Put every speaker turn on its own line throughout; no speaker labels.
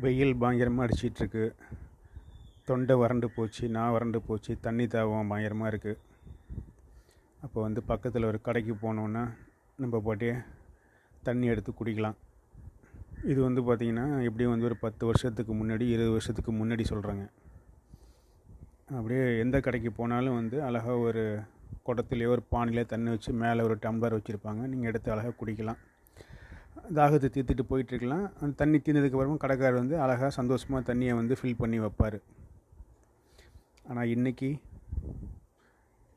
வெயில் பயங்கரமாக அடிச்சிட்ருக்கு. தொண்டை வறண்டு போச்சு நான் வறண்டு போச்சு தண்ணி தாவம் பயங்கரமாக இருக்குது அப்போ வந்து பக்கத்தில் ஒரு கடைக்கு போனோன்னா நம்ம பாட்டியே தண்ணி எடுத்து குடிக்கலாம். இது வந்து பார்த்திங்கன்னா எப்படியும் வந்து ஒரு பத்து வருஷத்துக்கு முன்னாடி இருபது வருஷத்துக்கு முன்னாடி சொல்கிறாங்க அப்படியே எந்த கடைக்கு போனாலும் வந்து அழகாக ஒரு குடத்துலையோ ஒரு பானையிலே தண்ணி வச்சு மேலே ஒரு டம்ளர் வச்சுருப்பாங்க. நீங்கள் எடுத்து அழகாக குடிக்கலாம். தாகத்தை தீர்த்துட்டு போயிட்டுருக்கலாம். அந்த தண்ணி தீர்ந்ததுக்கப்புறமா கடைக்காரர் வந்து அழகாக சந்தோஷமாக தண்ணியை வந்து ஃபில் பண்ணி வைப்பார். ஆனால் இன்றைக்கி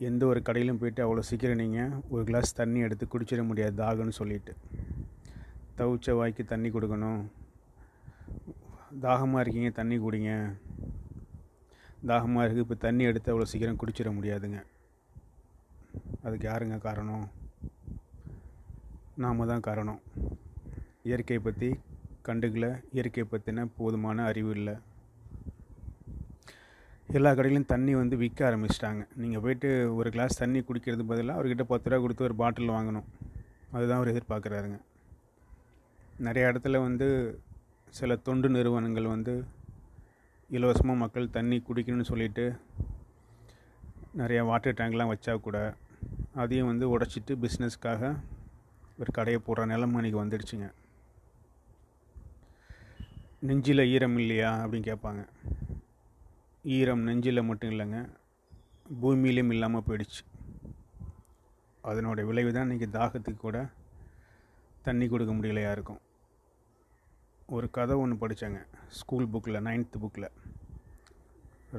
எந்த ஒரு கடையிலும் போயிட்டு அவ்வளோ சீக்கிரம் நீங்கள் ஒரு கிளாஸ் தண்ணி எடுத்து குடிச்சிட முடியாது தாகம்னு சொல்லிட்டு. தவிச்ச வாய்க்கு தண்ணி கொடுக்கணும். தாகமாக இருக்கீங்க தண்ணி குடிங்க. தாகமாக இருக்குது இப்போ தண்ணி எடுத்து அவ்வளோ சீக்கிரம் குடிச்சிட முடியாதுங்க. அதுக்கு யாருங்க காரணம்? நாம் தான் காரணம். இயற்கையை பற்றி கண்டுக்கல. இயற்கையை பற்றின போதுமான அறிவு இல்லை. எல்லா கடையிலையும் தண்ணி வந்து விற்க ஆரம்பிச்சிட்டாங்க. நீங்கள் போயிட்டு ஒரு கிளாஸ் தண்ணி குடிக்கிறது பதிலாக அவர்கிட்ட பத்து ரூபா கொடுத்து ஒரு பாட்டில் வாங்கணும். அதுதான் அவர் எதிர்பார்க்குறாருங்க. நிறைய இடத்துல வந்து சில தொண்டு நிறுவனங்கள் வந்து இலவசமாக மக்கள் தண்ணி குடிக்கணும்னு சொல்லிட்டு நிறையா வாட்டர் டேங்க்லாம் வச்சா கூட அதையும் வந்து உடச்சிட்டு பிஸ்னஸ்க்காக ஒரு கடையை போடுற நிலைமை இன்றைக்கி வந்துடுச்சுங்க. நெஞ்சில் ஈரம் இல்லையா அப்படின்னு கேட்பாங்க. ஈரம் நெஞ்சில் மட்டும் இல்லைங்க பூமியிலையும் இல்லாமல் போயிடுச்சு. அதனோட விளைவு தான் இன்றைக்கி தாகத்துக்கு கூட தண்ணி கொடுக்க முடியலையா இருக்கும். ஒரு கதை ஒன்று படித்தேங்க ஸ்கூல் புக்கில் நைன்த்து புக்கில்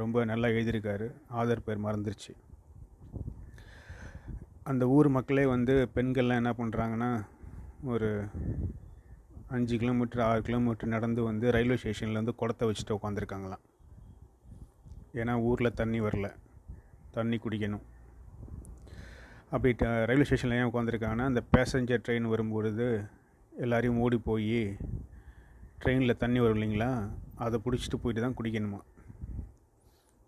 ரொம்ப நல்லா எழுதியிருக்காரு ஆதர் பேர் மறந்துருச்சு. அந்த ஊர் மக்களே வந்து பெண்கள்லாம் என்ன பண்ணுறாங்கன்னா ஒரு அஞ்சு கிலோமீட்டர் ஆறு கிலோமீட்டர் நடந்து வந்து ரயில்வே ஸ்டேஷனில் வந்து குடத்தை வச்சுட்டு உட்காந்துருக்காங்களாம் ஏன்னா ஊரில் தண்ணி வரல. தண்ணி குடிக்கணும். அப்படி ரயில்வே ஸ்டேஷனில் ஏன் உட்காந்துருக்காங்கன்னா அந்த பேசஞ்சர் ட்ரெயின் வரும்பொழுது எல்லோரையும் ஓடி போய் ட்ரெயினில் தண்ணி வரும் இல்லைங்களா அதை பிடிச்சிட்டு போயிட்டு தான் குடிக்கணுமா.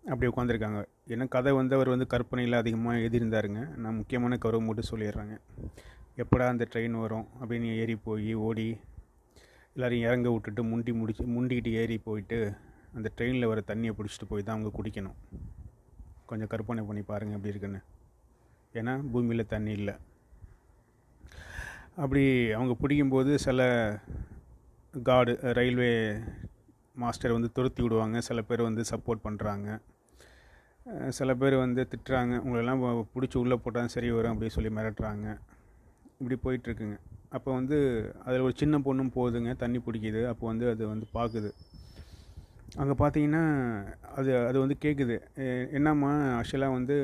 அப்படி உட்காந்துருக்காங்க ஏன்னா கதை வந்து அவர் வந்து கற்பனையில் அதிகமாக எழுதியிருந்தாருங்க. நான் முக்கியமான கருவம் மட்டும் சொல்லிடுறேங்க. எப்படா அந்த ட்ரெயின் வரும் அப்படின்னு ஏறி போய் ஓடி எல்லோரையும் இறங்க விட்டுட்டு முண்டி முடிச்சு முண்டிக்கிட்டு ஏறி போயிட்டு அந்த ட்ரெயினில் வர தண்ணியை பிடிச்சிட்டு போய் தான் அவங்க குடிக்கணும். கொஞ்சம் கற்பனை பண்ணி பாருங்கள் எப்படி இருக்குன்னு. ஏன்னா பூமியில் தண்ணி இல்லை. அப்படி அவங்க பிடிக்கும்போது சில காடு ரயில்வே மாஸ்டர் வந்து துரத்தி விடுவாங்க. சில பேர் வந்து சப்போர்ட் பண்ணுறாங்க சில பேர் வந்து திட்டுறாங்க. உங்களெல்லாம் பிடிச்சி உள்ளே போட்டால் சரி வரும் அப்படி சொல்லி மிரட்டுறாங்க. இப்படி போயிட்டுருக்குங்க அப்போ வந்து அதில் ஒரு சின்ன பொண்ணும் போகுதுங்க தண்ணி பிடிக்கிது. அப்போ வந்து அது வந்து பார்க்குது. அங்கே பார்த்தீங்கன்னா அது அது வந்து கேட்குது. என்னம்மா ஆக்சுவலாக வந்து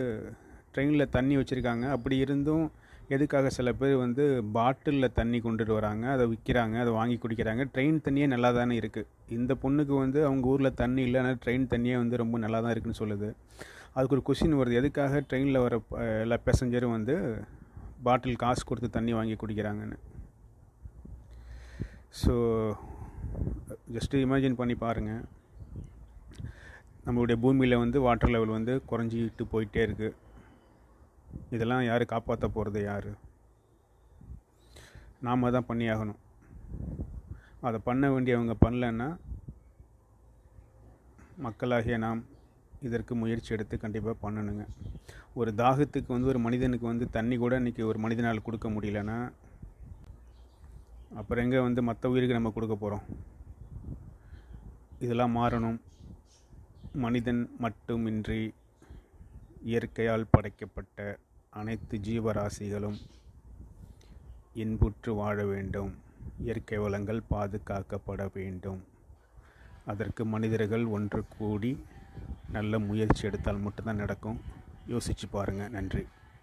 ட்ரெயினில் தண்ணி வச்சுருக்காங்க. அப்படி இருந்தும் எதுக்காக சில பேர் வந்து பாட்டிலில் தண்ணி கொண்டுட்டு வராங்க. அதை விற்கிறாங்க அதை வாங்கி குடிக்கிறாங்க. ட்ரெயின் தண்ணியே நல்லா தானே இருக்குது இந்த பொண்ணுக்கு வந்து அவங்க ஊரில் தண்ணி இல்லை ஆனால் ட்ரெயின் தண்ணியே வந்து ரொம்ப நல்லா தான் இருக்குன்னு சொல்லுது. அதுக்கு ஒரு கொஷின் வருது. எதுக்காக ட்ரெயினில் வர எல்லா பேசஞ்சரும் வந்து பாட்டில் காசு கொடுத்து தண்ணி வாங்கி குடிக்கிறாங்கன்னு. ஸோ ஜஸ்ட்டு இமேஜின் பண்ணி பாருங்கள் நம்மளுடைய பூமியில் வந்து வாட்டர் லெவல் வந்து குறைஞ்சிட்டு போயிட்டே இருக்குது இதெல்லாம் யார் காப்பாற்ற போகிறது யார்? நாம் தான் பண்ணி ஆகணும். அதை பண்ண வேண்டியவங்க பண்ணலன்னா மக்களாகிய நாம் இதற்கு முயற்சி எடுத்து கண்டிப்பாக பண்ணணுங்க. ஒரு தாகத்துக்கு வந்து ஒரு மனிதனுக்கு வந்து தண்ணி கூட இன்றைக்கி ஒரு மனிதனால் கொடுக்க முடியலன்னா அப்புறம் எங்கே வந்து மற்ற உயிருக்கு நம்ம கொடுக்க போகிறோம் இதெல்லாம் மாறணும். மனிதன் மட்டுமின்றி இயற்கையால் படைக்கப்பட்ட அனைத்து ஜீவராசிகளும் இன்புற்று வாழ வேண்டும். இயற்கை வளங்கள் பாதுகாக்கப்பட வேண்டும். அதற்கு மனிதர்கள் ஒன்று கூடி நல்ல முயற்சி எடுத்தால் மட்டும்தான் நடக்கும். யோசித்து பாருங்கள் நன்றி.